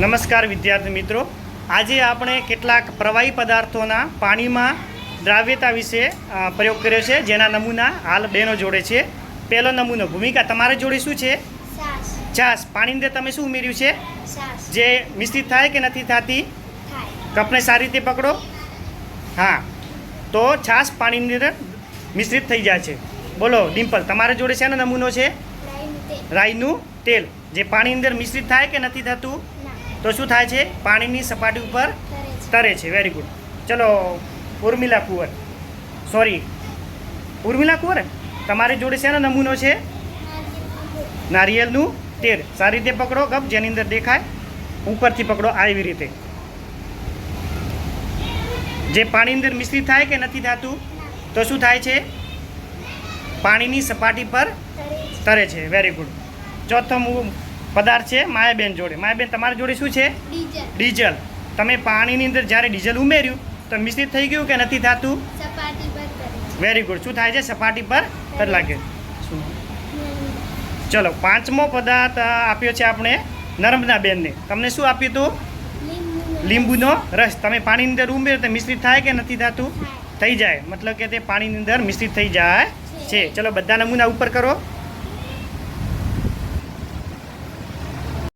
નમસ્કાર વિદ્યાર્થી મિત્રો. આજે આપણે કેટલાક પ્રવાહી પદાર્થોના પાણીમાં દ્રાવ્યતા વિશે પ્રયોગ કર્યો છે. જેના નમૂના હાલ બેનો જોડે છે. પહેલો નમૂનો ભૂમિકા તમારે જોડે શું છે? છાસ પાણીની અંદર તમે શું ઉમેર્યું છે? જે મિશ્રિત થાય કે નથી થતી? કપને સારી રીતે પકડો. હા. તો છાશ પાણીની અંદર મિશ્રિત થઈ જાય છે. બોલો ડિમ્પલ તમારા જોડે શેનો નમૂનો છે? રાઈનું તેલ. જે પાણીની અંદર મિશ્રિત થાય કે નથી થતું? તો શું થાય છે? પાણીની સપાટી ઉપર તરે છે. વેરી ગુડ ચલો ઉર્મિલા કુંવર. સોરી ઉર્મિલા કુંવર? તમારી જોડે શેનો નમૂનો છે? નારિયેળનું તેલ સારી રીતે પકડો ગપ જેની અંદર દેખાય ઉપરથી પકડો આવી રીતે. જે પાણી અંદર મિશ્રિત થાય કે નથી થતું? તો શું થાય છે? પાણીની સપાટી પર તરે છે. વેરી ગુડ ચોથો પદાર્થ છે માયાબેન જોડે. માયાબેન તમારી જોડે શું છે? ડીઝલ. તમે પાણીની અંદર જ્યારે ડીઝલ ઉમેર્યું તો મિશ્રિત થઈ ગયું કે નથી થતું? વેરી ગુડ શું થાય છે? સપાટી પર તર લાગે ચલો પાંચમો પદાર્થ આપ્યો છે આપણે નર્મદા બેનને. તમને શું આપ્યું હતું? લીંબુનો લીંબુનો રસ. તમે પાણીની અંદર ઉમેરો તો મિશ્રિત થાય કે નથી થતું? થઈ જાય. મતલબ કે તે પાણીની અંદર મિશ્રિત થઈ જાય છે. ચલો બધા નમૂના ઉપર કરો.